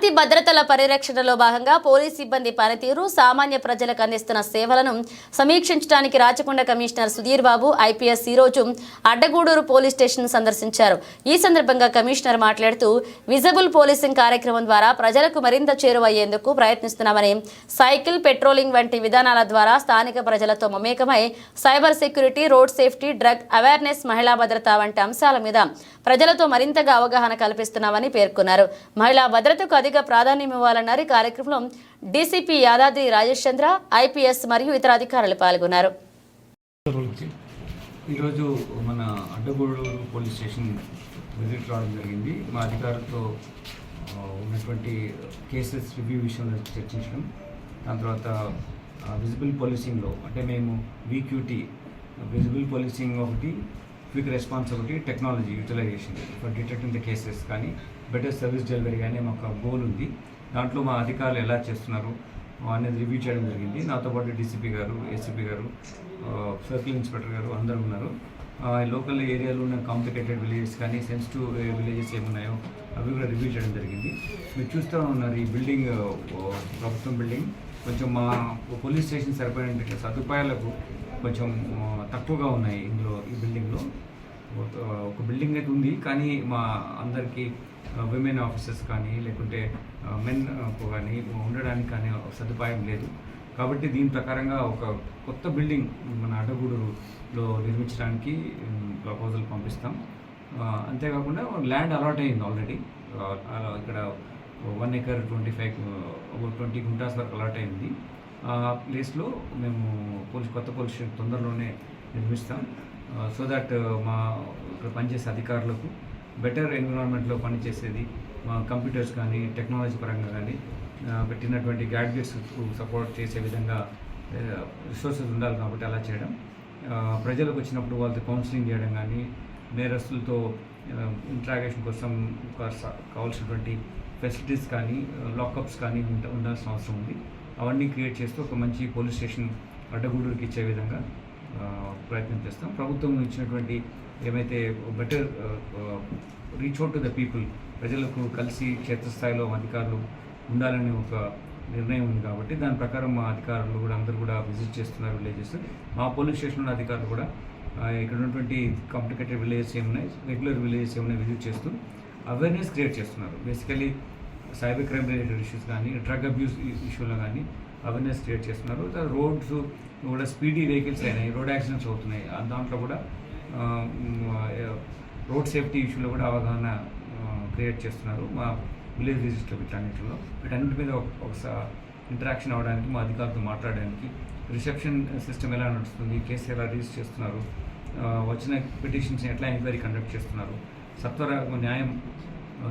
శాంతి భద్రతల పరిరక్షణలో భాగంగా పోలీస్ సిబ్బంది పనితీరు సామాన్య ప్రజలకు అందిస్తున్న సేవలను సమీక్షించడానికి రాచకొండ కమిషనర్ సుధీర్ బాబు ఐపీఎస్ ఈరోజు అడ్డగూడూరు పోలీస్ స్టేషన్ సందర్శించారు. ఈ సందర్భంగా కమిషనర్ మాట్లాడుతూ విజబుల్ పోలీసింగ్ కార్యక్రమం ద్వారా ప్రజలకు మరింత చేరువయ్యేందుకు ప్రయత్నిస్తున్నామని సైకిల్ పెట్రోలింగ్ వంటి విధానాల ద్వారా స్థానిక ప్రజలతో మమేకమై cyber security road safety drug awareness మహిళా భద్రత వంటి అంశాల మీద ప్రజలతో మరింతగా అవగాహన కల్పిస్తున్నామని పేర్కొన్నారు. మహిళా భద్రతకు అధిక ప్రాధాన్యం ఇవ్వాలన్నారు. ఈ కార్యక్రమంలో డీసీపీ యాదాద్రి రాజేష్ చంద్ర ఐపీఎస్ మరియు ఇతర అధికారులు పాల్గొన్నారు. ఈరోజు మన అడ్డగూడూరు పోలీస్ స్టేషన్ విజిట్ రావడం జరిగింది. మా అధికారులతో ఉన్నటువంటి కేసెస్ రివ్యూ విషయంలో చర్చించడం. దాని తర్వాత విజిబుల్ పోలీసింగ్లో అంటే మేము వీక్యూటీ విజిబుల్ పోలీసింగ్ ఒకటి క్విక్ రెస్పాన్స్ ఒకటి technology utilization for detecting the cases కానీ బెటర్ సర్వీస్ డెలివరీ కానీ మాకు గోల్ ఉంది. దాంట్లో మా అధికారులు ఎలా చేస్తున్నారు అనేది రివ్యూ చేయడం జరిగింది. నాతో పాటు డీసీపీ గారు ఏసీపీ గారు సర్కిల్ ఇన్స్పెక్టర్ గారు అందరూ ఉన్నారు. లోకల్ ఏరియాలో ఉన్న కాంప్లికేటెడ్ విలేజెస్ కానీ సెన్సిటివ్ విలేజెస్ ఏమున్నాయో అవి కూడా రివ్యూ చేయడం జరిగింది. మీరు చూస్తూ ఉన్నారు ఈ బిల్డింగ్ ప్రభుత్వం బిల్డింగ్. కొంచెం మా పోలీస్ స్టేషన్ సరిపోయిన సదుపాయాలకు కొంచెం తక్కువగా ఉన్నాయి ఇందులో ఈ బిల్డింగ్లో. ఒక బిల్డింగ్ అయితే ఉంది కానీ మా అందరికీ విమెన్ ఆఫీసర్స్ కానీ లేకుంటే మెన్ కానీ ఉండడానికి కానీ సదుపాయం లేదు. కాబట్టి దీని ప్రకారంగా ఒక కొత్త బిల్డింగ్ మన అడ్డగూడూరులో నిర్మించడానికి ప్రపోజల్ పంపిస్తాం. అంతేకాకుండా ల్యాండ్ అలాట్ అయింది ఆల్రెడీ. ఇక్కడ one acre twenty five twenty guntas వరకు అలాట్ అయింది. ఆ ప్లేస్లో మేము పోలీస్ కొత్త పోలీస్ స్టేషన్ తొందరలోనే నిర్మిస్తాం. సో దట్ మా ఇక్కడ పనిచేసే అధికారులకు బెటర్ ఎన్విరాన్మెంట్లో పనిచేసేది మా కంప్యూటర్స్ కానీ టెక్నాలజీ పరంగా కానీ పెట్టినటువంటి గ్యాడ్జెట్స్ సపోర్ట్ చేసే విధంగా రిసోర్సెస్ ఉండాలి కాబట్టి అలా చేయడం. ప్రజలకు వచ్చినప్పుడు వాళ్ళతో కౌన్సిలింగ్ చేయడం కానీ నేరస్తులతో ఇంట్రాగేషన్ కోసం కావాల్సినటువంటి ఫెసిలిటీస్ కానీ లాకప్స్ కానీ ఉండాల్సిన అవసరం ఉంది. అవన్నీ క్రియేట్ చేస్తూ ఒక మంచి పోలీస్ స్టేషన్ అడ్డగూడూరుకి ఇచ్చే విధంగా ప్రయత్నం చేస్తాం. ప్రభుత్వం ఇచ్చినటువంటి ఏమైతే better reach out to the people ప్రజలకు కలిసి క్షేత్రస్థాయిలో అధికారులు ఉండాలని ఒక నిర్ణయం ఉంది కాబట్టి దాని ప్రకారం మా అధికారులు కూడా అందరూ కూడా విజిట్ చేస్తున్నారు విలేజెస్ మా పోలీస్ స్టేషన్లో అధికారులు కూడా ఇక్కడ ఉన్నటువంటి కాంప్లికేటెడ్ విలేజెస్ ఏమున్నాయి రెగ్యులర్ విలేజెస్ ఏమున్నాయి విజిట్ చేస్తూ అవేర్నెస్ క్రియేట్ చేస్తున్నారు. Basically cyber crime related issues కానీ డ్రగ్ అబ్యూస్ ఇష్యూలో కానీ అవేర్నెస్ క్రియేట్ చేస్తున్నారు. రోడ్స్ కూడా స్పీడీ వెహికల్స్ అయినాయి రోడ్ యాక్సిడెంట్స్ అవుతున్నాయి. దాంట్లో కూడా రోడ్ సేఫ్టీ ఇష్యూలో కూడా అవగాహన క్రియేట్ చేస్తున్నారు మా విలేజ్ విజిట్లో వీటన్నిటిలో. వీటన్నిటి మీద ఒక- ఒకసారి ఇంటరాక్షన్ అవ్వడానికి మా అధికారులతో మాట్లాడడానికి రిసెప్షన్ సిస్టమ్ ఎలా నడుస్తుంది కేసు ఎలా రిజిస్టర్ చేస్తున్నారు వచ్చిన పిటిషన్స్ ఎట్లా ఎంక్వైరీ కండక్ట్ చేస్తున్నారు సత్వర న్యాయం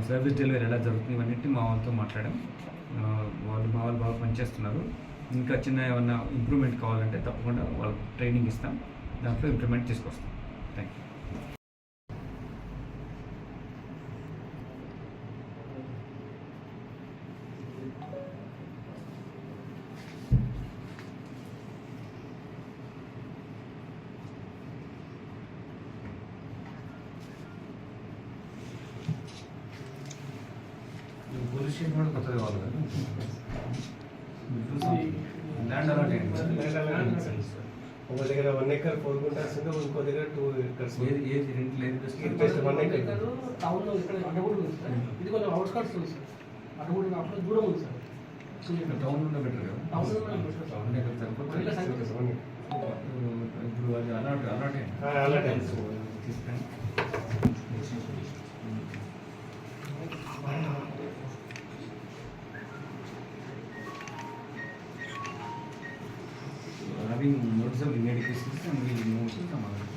సర్వీస్ డెలివరీ ఎలా జరుగుతుంది ఇవన్నిటి మా వాళ్ళతో మాట్లాడాం. వాళ్ళు మా వాళ్ళు బాగా పనిచేస్తున్నారు. ఇంకా చిన్న ఏమన్నా ఇంప్రూవ్మెంట్ కావాలంటే తప్పకుండా వాళ్ళకి ట్రైనింగ్ ఇస్తాం. దాంట్లో ఇంప్రూవ్మెంట్ తీసుకొస్తాం. థ్యాంక్ యూ పోలీస్ కూడా కొత్తది కావాలి కదా? ల్యాండ్ అలాట్ ఒక దగ్గర వన్ ఎకర్ ఫోర్ క్వింటల్స్ ఉంది ఇంకో దగ్గర టూ ఎకర్స్ ఏది ఏది రెండు లేదు వన్ ఎకర్ టౌన్లో ఇక్కడ అడ్డగూడ ఉంది సార్ ఇది కొంచెం అవుట్స్కట్స్ ఉంది సార్ అడ్డగూడ కాకుండా దూరం ఉంది సార్ టౌన్ ఉండే బెటర్ కదా? Town having notice of immediate cases and we will move to some other.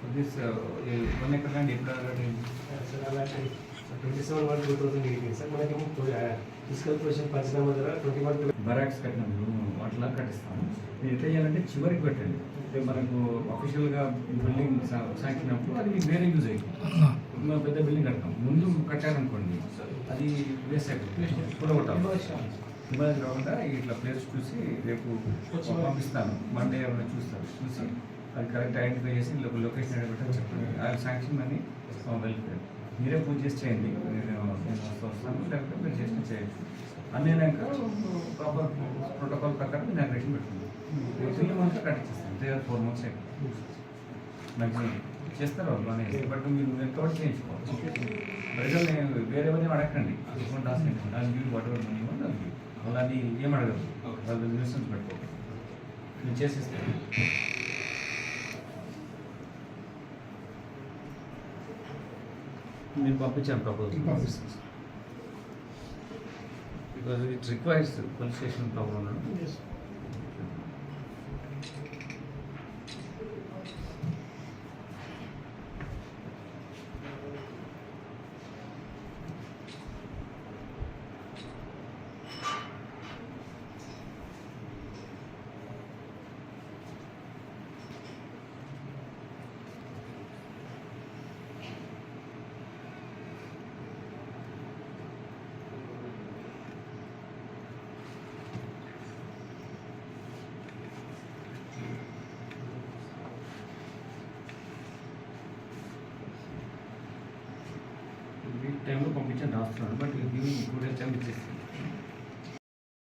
For this, uh, one acre land one barracks కట్టినాం అట్లా కట్టిస్తాము. మీరు ఎట్లా చేయాలంటే చివరికి పెట్టండి. అంటే మనకు అఫీషియల్గా బిల్డింగ్ శాంక్షన్ అప్పుడు అది వేరే యూజ్ అయ్యింది మేము పెద్ద బిల్డింగ్ కడతాం. ముందు కట్టారనుకోండి అది వేస్ట్ అయిపోతుంది. కూడగొట్టాలి ఇబ్బంది కాకుండా ఇట్లా ప్లేస్ చూసి రేపు పంపిస్తాను. మండే ఏమైనా చూస్తారు చూసి అది కరెక్ట్ ఐడెంటిఫై చేసి లొకేషన్ ఐడెంటిఫై చెప్పండి. ఆ శాంక్షన్ అని వెల్ఫేర్ మీరే పూజ చేసి చేయండి. నేను నేను వస్తూ వస్తాను. లేకపోతే మీరు చేసిన చేయండి. అన్నీ అయినాక ప్రాపర్ ప్రోటోకాల్ ప్రకారం నేను అగ్రేషన్ పెట్టుకుంటాను. Three months కట్టించేస్తాను three or four months maximum చేస్తారు వాళ్ళు బాగానే బట్ మీరు ఎంతవరకు చేయించుకోవాలి. ప్రజల్ని వేరే ఎవరిని అడగండి అకౌంట్ ఆస్తి దాని మీరు వాట్ ఎవర్ మనీ ఇవ్వండి అది వాళ్ళని ఏం అడగదు వాళ్ళు పెట్టుకోవాలి నేను చేసిస్తాను. మీరు పంపించాను proposal because it requires police station problem టైంలో పంపించండి రాస్తున్నాను but giving two days time ఇచ్చేస్తాను